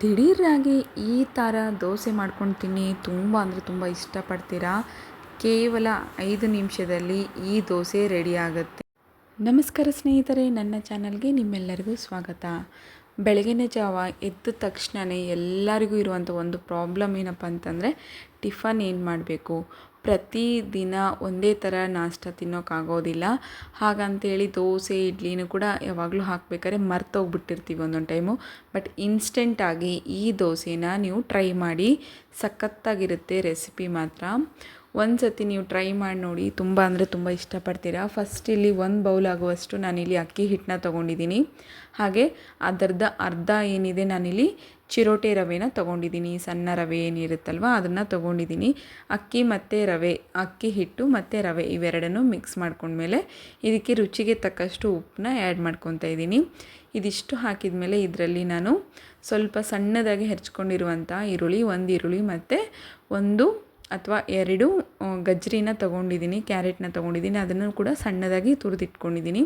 ದಿಢೀರಾಗಿ ಈ ಥರ ದೋಸೆ ಮಾಡ್ಕೊಂಡು ತಿನ್ನಿ ತುಂಬ ಅಂದರೆ ತುಂಬ ಇಷ್ಟಪಡ್ತೀರಾ? ಕೇವಲ ಐದು ನಿಮಿಷದಲ್ಲಿ ಈ ದೋಸೆ ರೆಡಿ ಆಗುತ್ತೆ. ನಮಸ್ಕಾರ ಸ್ನೇಹಿತರೆ, ನನ್ನ ಚಾನಲ್ಗೆ ನಿಮ್ಮೆಲ್ಲರಿಗೂ ಸ್ವಾಗತ. ಬೆಳಗಿನ ಜಾವ ಎದ್ದ ತಕ್ಷಣವೇ ಎಲ್ಲರಿಗೂ ಇರುವಂಥ ಒಂದು ಪ್ರಾಬ್ಲಮ್ ಏನಪ್ಪ ಅಂತಂದರೆ, ಟಿಫನ್ ಏನು ಮಾಡಬೇಕು? ಪ್ರತಿದಿನ ಒಂದೇ ಥರ ನಾಷ್ಟ ತಿನ್ನೋಕ್ಕಾಗೋದಿಲ್ಲ ಹಾಗಂತೇಳಿ ದೋಸೆ, ಇಡ್ಲಿನೂ ಕೂಡ ಯಾವಾಗಲೂ ಹಾಕ್ಬೇಕಾದ್ರೆ ಮರ್ತೋಗ್ಬಿಟ್ಟಿರ್ತೀವಿ ಒಂದೊಂದು ಟೈಮು. ಬಟ್ ಇನ್ಸ್ಟೆಂಟಾಗಿ ಈ ದೋಸೆನ ನೀವು ಟ್ರೈ ಮಾಡಿ, ಸಖತ್ತಾಗಿರುತ್ತೆ ರೆಸಿಪಿ ಮಾತ್ರ. ಒಂದು ಸತಿ ನೀವು ಟ್ರೈ ಮಾಡಿ ನೋಡಿ, ತುಂಬ ಅಂದರೆ ತುಂಬ ಇಷ್ಟಪಡ್ತೀರಾ. ಫಸ್ಟ್ ಇಲ್ಲಿ ಒಂದು ಬೌಲ್ ಆಗುವಷ್ಟು ನಾನಿಲ್ಲಿ ಅಕ್ಕಿ ಹಿಟ್ಟನ್ನ ತೊಗೊಂಡಿದ್ದೀನಿ ಹಾಗೆ ಅದರದ ಅರ್ಧ ಏನಿದೆ ನಾನಿಲ್ಲಿ ಚಿರೋಟೆ ರವೆನ ತೊಗೊಂಡಿದ್ದೀನಿ ಸಣ್ಣ ರವೆ ಏನಿರುತ್ತಲ್ವ, ಅದನ್ನು ತೊಗೊಂಡಿದ್ದೀನಿ ಅಕ್ಕಿ ಮತ್ತು ರವೆ, ಅಕ್ಕಿ ಹಿಟ್ಟು ಮತ್ತು ರವೆ ಇವೆರಡನ್ನು ಮಿಕ್ಸ್ ಮಾಡ್ಕೊಂಡ್ಮೇಲೆ ಇದಕ್ಕೆ ರುಚಿಗೆ ತಕ್ಕಷ್ಟು ಉಪ್ಪನ್ನ ಆ್ಯಡ್ ಮಾಡ್ಕೊತಾ ಇದ್ದೀನಿ ಇದಿಷ್ಟು ಹಾಕಿದ ಮೇಲೆ ಇದರಲ್ಲಿ ನಾನು ಸ್ವಲ್ಪ ಸಣ್ಣದಾಗಿ ಹೆಚ್ಕೊಂಡಿರುವಂಥ ಈರುಳ್ಳಿ, ಒಂದು ಈರುಳ್ಳಿ ಮತ್ತು ಒಂದು ಅಥವಾ ಎರಡು ಗಜ್ಜರಿನ ತೊಗೊಂಡಿದ್ದೀನಿ, ಕ್ಯಾರೆಟ್ನ ತೊಗೊಂಡಿದ್ದೀನಿ, ಅದನ್ನು ಕೂಡ ಸಣ್ಣದಾಗಿ ತುರಿದಿಟ್ಕೊಂಡಿದ್ದೀನಿ.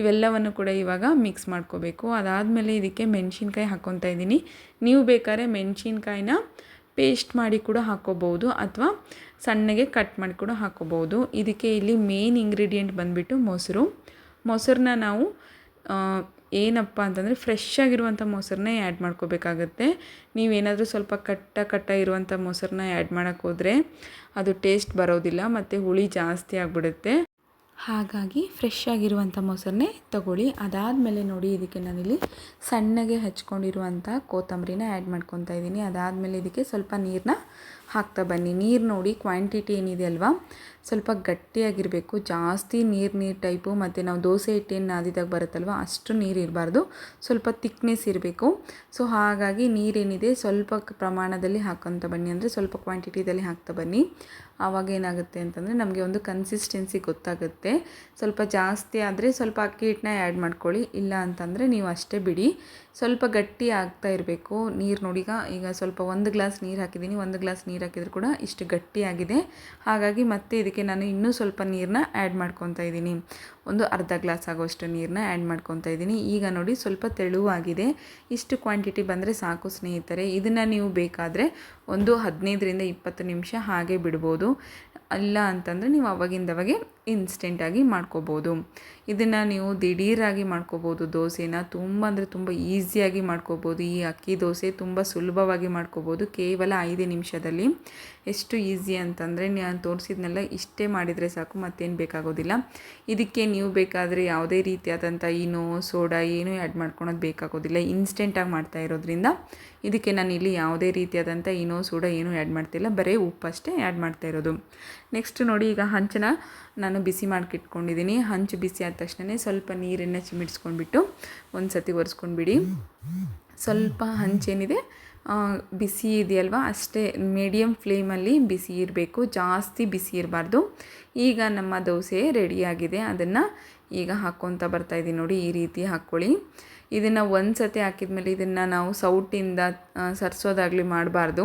ಇವೆಲ್ಲವನ್ನು ಕೂಡ ಇವಾಗ ಮಿಕ್ಸ್ ಮಾಡ್ಕೋಬೇಕು. ಅದಾದಮೇಲೆ ಇದಕ್ಕೆ ಮೆಣಸಿನ್ಕಾಯಿ ಹಾಕ್ಕೊತಾ ಇದ್ದೀನಿ. ನೀವು ಬೇಕಾದ್ರೆ ಮೆಣಸಿನ್ಕಾಯಿನ ಪೇಸ್ಟ್ ಮಾಡಿ ಕೂಡ ಹಾಕ್ಕೋಬೋದು ಅಥವಾ ಸಣ್ಣಗೆ ಕಟ್ ಮಾಡಿ ಕೂಡ ಹಾಕ್ಕೋಬೋದು ಇದಕ್ಕೆ ಇಲ್ಲಿ ಮೇನ್ ಇಂಗ್ರೀಡಿಯೆಂಟ್ ಬಂದುಬಿಟ್ಟು ಮೊಸರು. ಮೊಸರನ್ನ ನಾವು ಏನಪ್ಪ ಅಂತಂದರೆ ಫ್ರೆಶ್ ಆಗಿರುವಂಥ ಮೊಸರನ್ನೇ ಆ್ಯಡ್ ಮಾಡ್ಕೋಬೇಕಾಗತ್ತೆ. ನೀವೇನಾದರೂ ಸ್ವಲ್ಪ ಕಟ್ಟ ಕಟ್ಟ ಇರುವಂಥ ಮೊಸರನ್ನ ಆ್ಯಡ್ ಮಾಡೋಕ್ಕೆ ಹೋದರೆ ಅದು ಟೇಸ್ಟ್ ಬರೋದಿಲ್ಲ, ಮತ್ತು ಹುಳಿ ಜಾಸ್ತಿ ಆಗಿಬಿಡುತ್ತೆ. ಹಾಗಾಗಿ ಫ್ರೆಶ್ ಆಗಿರುವಂಥ ಮೊಸರನ್ನೇ ತಗೊಳ್ಳಿ. ಅದಾದಮೇಲೆ ನೋಡಿ, ಇದಕ್ಕೆ ನಾನಿಲ್ಲಿ ಸಣ್ಣಗೆ ಹಚ್ಕೊಂಡಿರುವಂಥ ಕೊತ್ತಂಬರಿನ ಆ್ಯಡ್ ಮಾಡ್ಕೊತಾ ಇದ್ದೀನಿ ಅದಾದಮೇಲೆ ಇದಕ್ಕೆ ಸ್ವಲ್ಪ ನೀರನ್ನ ಹಾಕ್ತಾ ಬನ್ನಿ. ನೀರು ನೋಡಿ ಕ್ವಾಂಟಿಟಿ ಏನಿದೆ ಅಲ್ವಾ? ಸ್ವಲ್ಪ ಗಟ್ಟಿಯಾಗಿರಬೇಕು. ಜಾಸ್ತಿ ನೀರು ನೀರು ಟೈಪು ಮತ್ತು ನಾವು ದೋಸೆ ಹಿಟ್ಟೇನು ನಾದಿದಾಗ ಬರುತ್ತಲ್ವ, ಅಷ್ಟು ನೀರು ಇರಬಾರ್ದು. ಸ್ವಲ್ಪ ತಿಕ್ನೆಸ್ ಇರಬೇಕು. ಸೊ ಹಾಗಾಗಿ ನೀರೇನಿದೆ ಸ್ವಲ್ಪ ಪ್ರಮಾಣದಲ್ಲಿ ಹಾಕ್ಕೊತ ಬನ್ನಿ. ಅಂದರೆ ಸ್ವಲ್ಪ ಕ್ವಾಂಟಿಟಿದಲ್ಲಿ ಹಾಕ್ತಾ ಬನ್ನಿ. ಆವಾಗ ಏನಾಗುತ್ತೆ ಅಂತಂದರೆ ನಮಗೆ ಒಂದು ಕನ್ಸಿಸ್ಟೆನ್ಸಿ ಗೊತ್ತಾಗುತ್ತೆ. ಸ್ವಲ್ಪ ಜಾಸ್ತಿ ಆದರೆ ಸ್ವಲ್ಪ ಅಕ್ಕಿ ಹಿಟ್ಟನ್ನ ಆ್ಯಡ್ ಮಾಡ್ಕೊಳ್ಳಿ. ಇಲ್ಲ ಅಂತಂದರೆ ನೀವು ಅಷ್ಟೇ ಬಿಡಿ. ಸ್ವಲ್ಪ ಗಟ್ಟಿ ಆಗ್ತಾ ಇರಬೇಕು. ನೀರು ನೋಡಿ ಈಗ ಈಗ ಸ್ವಲ್ಪ ಒಂದು ಗ್ಲಾಸ್ ನೀರು ಹಾಕಿದ್ದೀನಿ. ಒಂದು ಗ್ಲಾಸ್ ನೀರು ಹಾಕಿದ್ರು ಕೂಡ ಇಷ್ಟು ಗಟ್ಟಿಯಾಗಿದೆ. ಹಾಗಾಗಿ ಮತ್ತೆ ಇದಕ್ಕೆ ನಾನು ಇನ್ನೂ ಸ್ವಲ್ಪ ನೀರನ್ನ ಆ್ಯಡ್ ಮಾಡ್ಕೊತಾ ಇದ್ದೀನಿ. ಒಂದು ಅರ್ಧ ಗ್ಲಾಸ್ ಆಗೋಷ್ಟು ನೀರನ್ನ ಆ್ಯಡ್ ಮಾಡ್ಕೊತಾ ಇದ್ದೀನಿ. ಈಗ ನೋಡಿ ಸ್ವಲ್ಪ ತೆಳುವಾಗಿದೆ. ಇಷ್ಟು ಕ್ವಾಂಟಿಟಿ ಬಂದರೆ ಸಾಕು ಸ್ನೇಹಿತರೆ. ಇದನ್ನು ನೀವು ಬೇಕಾದರೆ ಒಂದು ಹದಿನೈದರಿಂದ ಇಪ್ಪತ್ತು ನಿಮಿಷ ಹಾಗೆ ಬಿಡ್ಬೋದು. ಅಲ್ಲ ಅಂತಂದರೆ ನೀವು ಅವಾಗಿಂದವಾಗೆ ಇನ್ಸ್ಟೆಂಟಾಗಿ ಮಾಡ್ಕೋಬೋದು. ಇದನ್ನು ನೀವು ದಿಢೀರಾಗಿ ಮಾಡ್ಕೋಬೋದು. ದೋಸೆನ ತುಂಬ ಅಂದರೆ ತುಂಬ ಈಸಿಯಾಗಿ ಮಾಡ್ಕೋಬೋದು. ಈ ಅಕ್ಕಿ ದೋಸೆ ತುಂಬ ಸುಲಭವಾಗಿ ಮಾಡ್ಕೋಬೋದು ಕೇವಲ ಐದು ನಿಮಿಷದಲ್ಲಿ. ಎಷ್ಟು ಈಸಿ ಅಂತಂದರೆ ನಾನು ತೋರಿಸಿದ್ನೆಲ್ಲ ಇಷ್ಟೇ ಮಾಡಿದರೆ ಸಾಕು, ಮತ್ತೇನು ಬೇಕಾಗೋದಿಲ್ಲ. ಇದಕ್ಕೆ ನೀವು ಬೇಕಾದರೆ ಯಾವುದೇ ರೀತಿಯಾದಂಥ ಈನೋ ಸೋಡಾ, ಏನೂ ಆ್ಯಡ್ ಮಾಡ್ಕೊಳೋದು ಬೇಕಾಗೋದಿಲ್ಲ. ಇನ್ಸ್ಟೆಂಟಾಗಿ ಮಾಡ್ತಾ ಇರೋದ್ರಿಂದ ಇದಕ್ಕೆ ನಾನು ಇಲ್ಲಿ ಯಾವುದೇ ರೀತಿಯಾದಂಥ ಇನೋ, ಸೋಡಾ, ಏನೂ ಆ್ಯಡ್ ಮಾಡ್ತಿಲ್ಲ. ಬರೀ ಉಪ್ಪಷ್ಟೇ ಆ್ಯಡ್ ಮಾಡ್ತಾ ಇರೋದು. ನೆಕ್ಸ್ಟ್ ನೋಡಿ ಈಗ ಹಂಚನ ನಾನು ಬಿಸಿ ಮಾಡ್ಕಿಟ್ಕೊಂಡಿದ್ದೀನಿ. ಹಂಚು ಬಿಸಿ ಆದ ತಕ್ಷಣ ಸ್ವಲ್ಪ ನೀರನ್ನು ಚಿಮಿಡ್ಸ್ಕೊಂಡ್ಬಿಟ್ಟು ಒಂದು ಸತಿ ಒರೆಸ್ಕೊಂಡ್ಬಿಡಿ. ಸ್ವಲ್ಪ ಹಂಚೇನಿದೆ ಬಿಸಿ ಇದೆಯಲ್ವ? ಅಷ್ಟೇ ಮೀಡಿಯಮ್ ಫ್ಲೇಮಲ್ಲಿ ಬಿಸಿ ಇರಬೇಕು, ಜಾಸ್ತಿ ಬಿಸಿ ಇರಬಾರ್ದು. ಈಗ ನಮ್ಮ ದೋಸೆ ರೆಡಿಯಾಗಿದೆ ಅದನ್ನು ಈಗ ಹಾಕ್ಕೊತ ಬರ್ತಾಯಿದ್ದೀನಿ ನೋಡಿ, ಈ ರೀತಿ ಹಾಕ್ಕೊಳ್ಳಿ. ಇದನ್ನು ಒಂದು ಸತಿ ಹಾಕಿದ್ಮೇಲೆ ಇದನ್ನು ನಾವು ಸೌಟಿಂದ ಸರ್ಸೋದಾಗಲಿ ಮಾಡಬಾರ್ದು.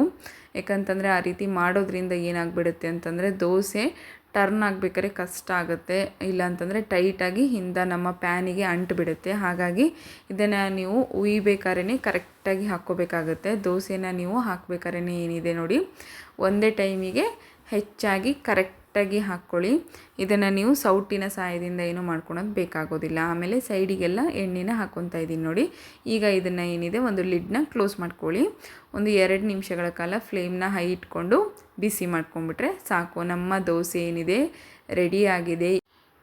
ಯಾಕಂತಂದರೆ ಆ ರೀತಿ ಮಾಡೋದ್ರಿಂದ ಏನಾಗ್ಬಿಡುತ್ತೆ ಅಂತಂದರೆ ದೋಸೆ ಟರ್ನ್ ಆಗಬೇಕಾದ್ರೆ ಕಷ್ಟ ಆಗುತ್ತೆ. ಇಲ್ಲಾಂತಂದರೆ ಟೈಟಾಗಿ ಹಿಂದೆ ನಮ್ಮ ಪ್ಯಾನಿಗೆ ಅಂಟು ಬಿಡುತ್ತೆ ಹಾಗಾಗಿ ಇದನ್ನು ನೀವು ಉಯ್ಬೇಕಾದ್ರೆ ಕರೆಕ್ಟಾಗಿ ಹಾಕ್ಕೋಬೇಕಾಗುತ್ತೆ. ದೋಸೆನ ನೀವು ಹಾಕ್ಬೇಕಾದ್ರೆ ಏನಿದೆ ನೋಡಿ. ಒಂದೇ ಟೈಮಿಗೆ ಹೆಚ್ಚಾಗಿ ಕರೆಕ್ಟಾಗಿ ಹಾಕ್ಕೊಳ್ಳಿ. ಇದನ್ನು ನೀವು ಸೌಟಿನ ಸಹಾಯದಿಂದ ಏನು ಮಾಡ್ಕೊಳೋದು ಬೇಕಾಗೋದಿಲ್ಲ. ಆಮೇಲೆ ಸೈಡಿಗೆಲ್ಲ ಎಣ್ಣೆನ ಹಾಕ್ಕೊತಾ ಇದ್ದೀನಿ ನೋಡಿ. ಈಗ ಇದನ್ನು ಏನಿದೆ, ಒಂದು ಲಿಡ್ನ ಕ್ಲೋಸ್ ಮಾಡ್ಕೊಳ್ಳಿ. ಒಂದು ಎರಡು ನಿಮಿಷಗಳ ಕಾಲ ಫ್ಲೇಮ್ನ ಹೈ ಇಟ್ಕೊಂಡು ಬಿಸಿ ಮಾಡ್ಕೊಂಬಿಟ್ರೆ ಸಾಕು. ನಮ್ಮ ದೋಸೆ ಏನಿದೆ ರೆಡಿಯಾಗಿದೆ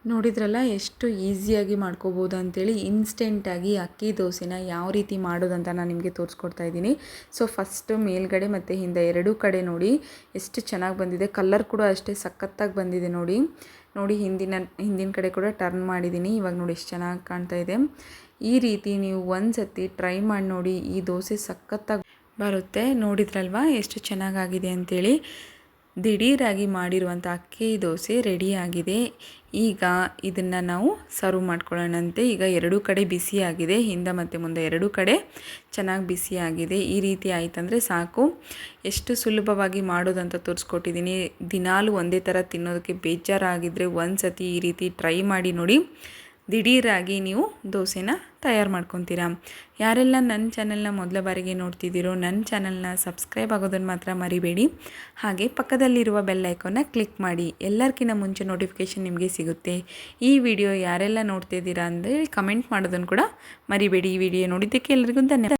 ನೋಡಿದ್ರಲ್ಲ, ಎಷ್ಟು ಈಸಿಯಾಗಿ ಮಾಡ್ಕೋಬೋದು ಅಂತೇಳಿ ಇನ್ಸ್ಟೆಂಟಾಗಿ ಅಕ್ಕಿ ದೋಸೆನ ಯಾವ ರೀತಿ ಮಾಡೋದಂತ ನಾನು ನಿಮಗೆ ತೋರಿಸ್ಕೊಡ್ತಾ ಇದ್ದೀನಿ. ಸೊ ಫಸ್ಟು ಮೇಲ್ಗಡೆ ಮತ್ತು ಹಿಂದೆ ಎರಡೂ ಕಡೆ ನೋಡಿ, ಎಷ್ಟು ಚೆನ್ನಾಗಿ ಬಂದಿದೆ. ಕಲ್ಲರ್ ಕೂಡ ಅಷ್ಟೇ ಸಖತ್ತಾಗಿ ಬಂದಿದೆ ನೋಡಿ. ನೋಡಿ, ಹಿಂದಿನ ಹಿಂದಿನ ಕಡೆ ಕೂಡ ಟರ್ನ್ ಮಾಡಿದ್ದೀನಿ. ಇವಾಗ ನೋಡಿ ಎಷ್ಟು ಚೆನ್ನಾಗಿ ಕಾಣ್ತಾ ಇದೆ. ಈ ರೀತಿ ನೀವು ಒಂದು ಸತಿ ಟ್ರೈ ಮಾಡಿ ನೋಡಿ ಈ ದೋಸೆ ಸಖತ್ತಾಗಿ ಬರುತ್ತೆ. ನೋಡಿದ್ರಲ್ವಾ, ಎಷ್ಟು ಚೆನ್ನಾಗಾಗಿದೆ ಅಂಥೇಳಿ ದಿಢೀರಾಗಿ ಮಾಡಿರುವಂಥ ಅಕ್ಕಿ ದೋಸೆ ರೆಡಿಯಾಗಿದೆ. ಈಗ ಇದನ್ನು ನಾವು ಸರ್ವ್ ಮಾಡ್ಕೊಳ್ಳೋಣಂತೆ. ಈಗ ಎರಡೂ ಕಡೆ ಬಿಸಿಯಾಗಿದೆ ಹಿಂದೆ ಮತ್ತು ಮುಂದೆ ಎರಡೂ ಕಡೆ ಚೆನ್ನಾಗಿ ಬಿಸಿಯಾಗಿದೆ ಈ ರೀತಿ ಆಯಿತಂದರೆ ಸಾಕು. ಎಷ್ಟು ಸುಲಭವಾಗಿ ಮಾಡೋದಂತ ತೋರಿಸ್ಕೊಟ್ಟಿದ್ದೀನಿ. ದಿನಾಲು ಒಂದೇ ಥರ ತಿನ್ನೋದಕ್ಕೆ ಬೇಜಾರಾಗಿದ್ದರೆ ಒಂದು ಸತಿ ಈ ರೀತಿ ಟ್ರೈ ಮಾಡಿ ನೋಡಿ. ದಿಢೀರಾಗಿ ನೀವು ದೋಸೆನ ತಯಾರು ಮಾಡ್ಕೊತೀರಾ. ಯಾರೆಲ್ಲ ನನ್ನ ಚಾನಲ್ನ ಮೊದಲ ಬಾರಿಗೆ ನೋಡ್ತಿದ್ದೀರೋ ನನ್ನ ಚಾನಲ್ನ ಸಬ್ಸ್ಕ್ರೈಬ್ ಆಗೋದನ್ನು ಮಾತ್ರ ಮರಿಬೇಡಿ. ಹಾಗೆ ಪಕ್ಕದಲ್ಲಿರುವ ಬೆಲ್ ಐಕಾನ್ನ ಕ್ಲಿಕ್ ಮಾಡಿ. ಎಲ್ಲರಿಗಿಂತ ಮುಂಚೆ ನೋಟಿಫಿಕೇಷನ್ ನಿಮಗೆ ಸಿಗುತ್ತೆ. ಈ ವಿಡಿಯೋ ಯಾರೆಲ್ಲ ನೋಡ್ತಿದ್ದೀರಾ ಅಂದರೆ ಕಮೆಂಟ್ ಮಾಡೋದನ್ನು ಕೂಡ ಮರಿಬೇಡಿ. ಈ ವಿಡಿಯೋ ನೋಡಿದ್ದಕ್ಕೆ ಎಲ್ಲರಿಗೂ ಧನ್ಯವಾದ.